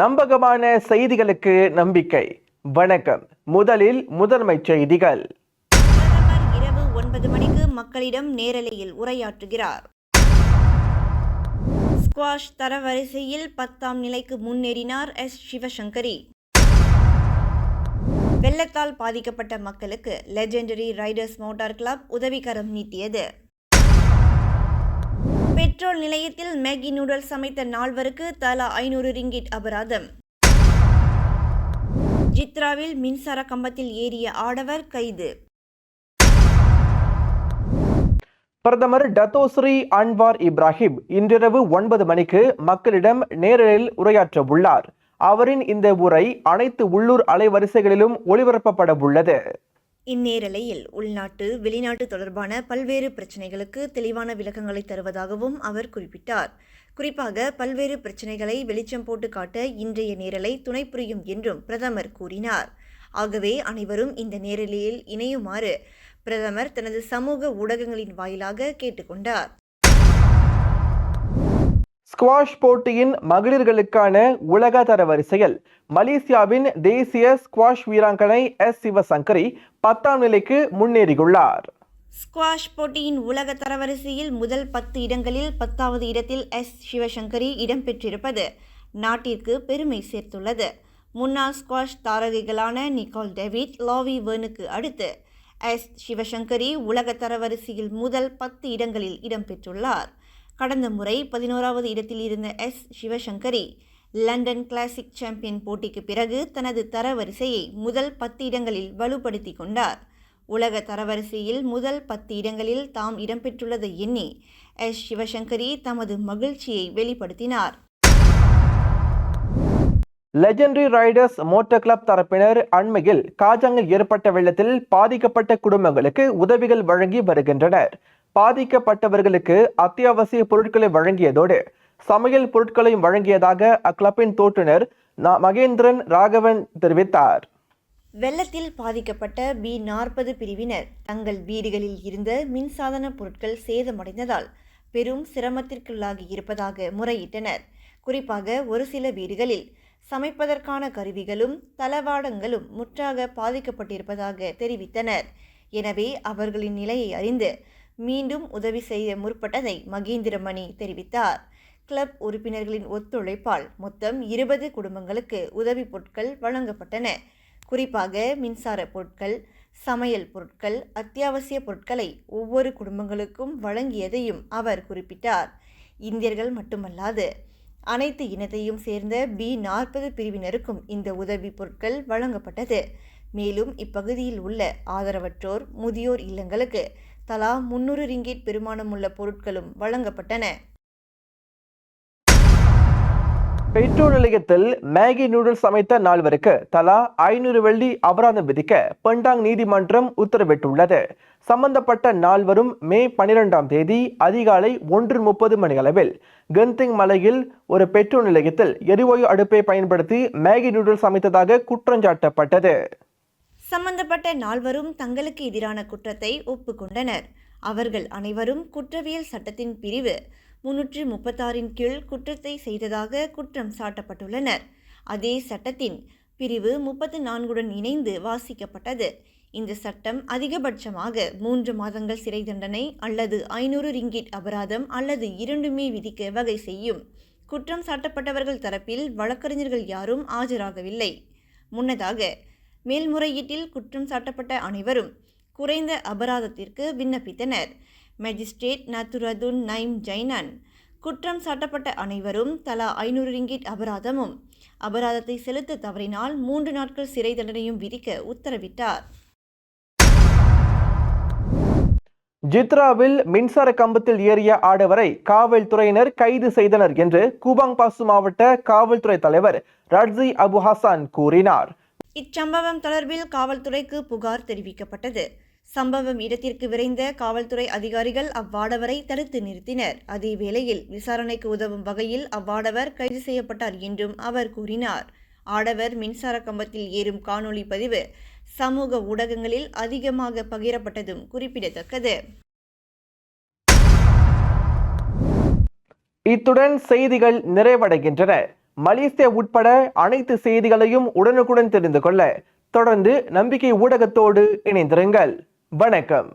நம்பகமான செய்திகளுக்கு நம்பிக்கை. வணக்கம். முதலில் முதன்மை செய்திகள். பிரதமர் இரவு ஒன்பது மணிக்கு மக்களிடம் நேரலையில் உரையாற்றுகிறார். ஸ்குவாஷ் தரவரிசையில் பத்தாம் நிலைக்கு முன்னேறினார் எஸ். சிவசங்கரி. வெள்ளத்தால் பாதிக்கப்பட்ட மக்களுக்கு லெஜெண்டரி ரைடர்ஸ் மோட்டார் கிளப் உதவிகரம் நீட்டியது. பெட்ரோல் நிலையத்தில் மேகி நூடுல்ஸ் சமைத்த நால்வருக்கு தலா ஐநூறு ரிங்கிட் அபராதம். ஜித்ராவில் மின்சார கம்பத்தில் ஏறிய ஆடவர் கைது. பிரதமர் டத்தோஸ்ரீ அன்வார் இப்ராஹிம் இன்றிரவு ஒன்பது மணிக்கு மக்களிடம் நேரலில் உரையாற்ற உள்ளார். அவரின் இந்த உரை அனைத்து உள்ளூர் அலைவரிசைகளிலும் ஒளிபரப்பப்பட உள்ளது. இந்நேரலையில் உள்நாட்டு வெளிநாட்டு தொடர்பான பல்வேறு பிரச்சினைகளுக்கு தெளிவான விளக்கங்களை தருவதாகவும் அவர் குறிப்பிட்டார். குறிப்பாக பல்வேறு பிரச்சினைகளை வெளிச்சம் போட்டு காட்ட இன்றைய நேரலை துணை புரியும் என்றும் பிரதமர் கூறினார். ஆகவே அனைவரும் இந்த நேரலையில் இணையுமாறு பிரதமர் தனது சமூக ஊடகங்களின் வாயிலாக கேட்டுக்கொண்டார் ஸ்குவாஷ் போட்டியின் மகளிர்களுக்கான உலக தரவரிசையில் மலேசியாவின் தேசிய ஸ்குவாஷ் வீராங்கனை எஸ் சிவசங்கரி பத்தாம் நிலைக்கு முன்னேறியுள்ளார். ஸ்குவாஷ் போட்டியின் உலக தரவரிசையில் முதல் பத்து இடங்களில் பத்தாவது இடத்தில் எஸ் சிவசங்கரி இடம்பெற்றிருப்பது நாட்டிற்கு பெருமை சேர்த்துள்ளது. முன்னாள் ஸ்குவாஷ் தாரகைகளான நிக்கோல் டேவிட் லாவி வேர்னுக்கு அடுத்து எஸ் சிவசங்கரி உலக தரவரிசையில் முதல் பத்து இடங்களில் இடம்பெற்றுள்ளார் கடந்த முறை பதினோராவது இடத்தில் இருந்த S. Sivasangari London classic champion போட்டிக்கு பிறகு தனது தரவரிசையை முதல் பத்து இடங்களில் வலுப்படுத்தி கொண்டார். உலக தரவரிசையில் முதல் பத்து இடங்களில் தாம் இடம்பெற்றுள்ளதை எண்ணி எஸ். சிவசங்கரி தமது மகிழ்ச்சியை வெளிப்படுத்தினார். லெஜெண்டரி ரைடர்ஸ் மோட்டர் கிளப் தரப்பினர் அண்மையில் காஜாங்கில் ஏற்பட்ட வெள்ளத்தில் பாதிக்கப்பட்ட குடும்பங்களுக்கு உதவிகள் வழங்கி வருகின்றனர். பாதிக்கப்பட்டவர்களுக்கு அத்தியாவசிய பொருட்களை வழங்கியதோடு சமையல் பொருட்களையும் வழங்கியதாக அக்கிளப்பின் தோற்றுநர் மகேந்திரன் ராகவன் தெரிவித்தார். வெள்ளத்தில் பாதிக்கப்பட்ட பி நாற்பது பிரிவினர் தங்கள் வீடுகளில் இருந்த மின்சாதன பொருட்கள் சேதமடைந்ததால் பெரும் சிரமத்திற்குள்ளாகி இருப்பதாக முறையிட்டனர். குறிப்பாக ஒரு சில வீடுகளில் சமைப்பதற்கான கருவிகளும் தளவாடங்களும் முற்றாக பாதிக்கப்பட்டிருப்பதாக தெரிவித்தனர். எனவே அவர்களின் நிலையை அறிந்து மீண்டும் உதவி செய்ய முற்பட்டதை மகேந்திரமணி தெரிவித்தார். கிளப் உறுப்பினர்களின் ஒத்துழைப்பால் மொத்தம் இருபது குடும்பங்களுக்கு உதவிப் பொருட்கள் வழங்கப்பட்டன. குறிப்பாக மின்சார பொருட்கள் சமையல் பொருட்கள் அத்தியாவசிய பொருட்களை ஒவ்வொரு குடும்பங்களுக்கும் வழங்கியதையும் அவர் குறிப்பிட்டார். இந்தியர்கள் மட்டுமல்லாது அனைத்து இனத்தையும் சேர்ந்த பி நாற்பது பிரிவினருக்கும் இந்த உதவி பொருட்கள் வழங்கப்பட்டது. மேலும் இப்பகுதியில் உள்ள ஆதரவற்றோர் முதியோர் இல்லங்களுக்கு தலா முன்னூறு ரிங்கிட் பெருமானமுள்ள பொருட்களும் வழங்கப்பட்டன. பெட்ரோல் நிலையத்தில் மேகி நூடுல்ஸ் சமைத்த நால்வருக்கு தலா ஐநூறு வெள்ளி அபராதம் விதிக்க பெண்டாங் நீதிமன்றம் உத்தரவிட்டுள்ளது. சம்பந்தப்பட்ட நால்வரும் மே பனிரெண்டாம் தேதி அதிகாலை ஒன்று முப்பது மணி அளவில் கந்திங் மலையில் ஒரு பெட்ரோல் நிலையத்தில் எரிவாயு அடுப்பை பயன்படுத்தி மேகி நூடுல்ஸ் சமைத்ததாக குற்றஞ்சாட்டப்பட்டது. சம்பந்தப்பட்ட நால்வரும் தங்களுக்கு எதிரான குற்றத்தை ஒப்புக்கொண்டனர். அவர்கள் அனைவரும் குற்றவியல் சட்டத்தின் பிரிவு. முன்னூற்றி முப்பத்தாறின் கீழ் குற்றத்தை செய்ததாக குற்றம் சாட்டப்பட்டுள்ளனர். அதே சட்டத்தின் பிரிவு முப்பத்து நான்குடன் இணைந்து வாசிக்கப்பட்டது. இந்த சட்டம் அதிகபட்சமாக மூன்று மாதங்கள் சிறை தண்டனை அல்லது ஐநூறு ரிங்கிட் அபராதம் அல்லது இரண்டுமே விதிக்க வகை செய்யும். குற்றம் சாட்டப்பட்டவர்கள் தரப்பில் வழக்கறிஞர்கள் யாரும் ஆஜராகவில்லை. முன்னதாக மேல்முறையீட்டில் குற்றம் சாட்டப்பட்ட அனைவரும் குறைந்த அபராதத்திற்கு விண்ணப்பித்தனர். மேஜிஸ்ட்ரேட் நத்துரதுன் நைம் ஜைனன் குற்றம் சாட்டப்பட்ட அனைவரும் தலா ஐநூறு ரிங்கிட் அபராதமும் அபராதத்தை செலுத்த தவறினால் மூன்று நாட்கள் சிறை தண்டனையும் விதிக்க உத்தரவிட்டார். ஜித்ராவில் மின்சார கம்பத்தில் ஏறிய ஆடவரை காவல்துறையினர் கைது செய்தனர் என்று கூபாங் பாசு மாவட்ட காவல்துறை தலைவர் ரட்ஸி அபு ஹசான் கூறினார். இச்சம்பவம் தொடர்பில் காவல்துறைக்கு புகார் தெரிவிக்கப்பட்டது. சம்பவம் இடத்திற்கு விரைந்த காவல்துறை அதிகாரிகள் அவ்வாடவரை தடுத்து நிறுத்தினர். அதே வேளையில் விசாரணைக்கு உதவும் வகையில் அவ்வாடவர் கைது செய்யப்பட்டார் என்றும் அவர் கூறினார். ஆடவர் மின்சார கம்பத்தில் ஏறும் காணொளி பதிவு சமூக ஊடகங்களில் அதிகமாக பகிரப்பட்டதும் குறிப்பிடத்தக்கது. இத்துடன் செய்திகள் நிறைவடைகின்றன. மலேசியா உட்பட அனைத்து செய்திகளையும் உடனுக்குடன் தெரிந்து கொள்ள தொடர்ந்து நம்பிக்கை ஊடகத்தோடு இணைந்திருங்கள். வணக்கம்.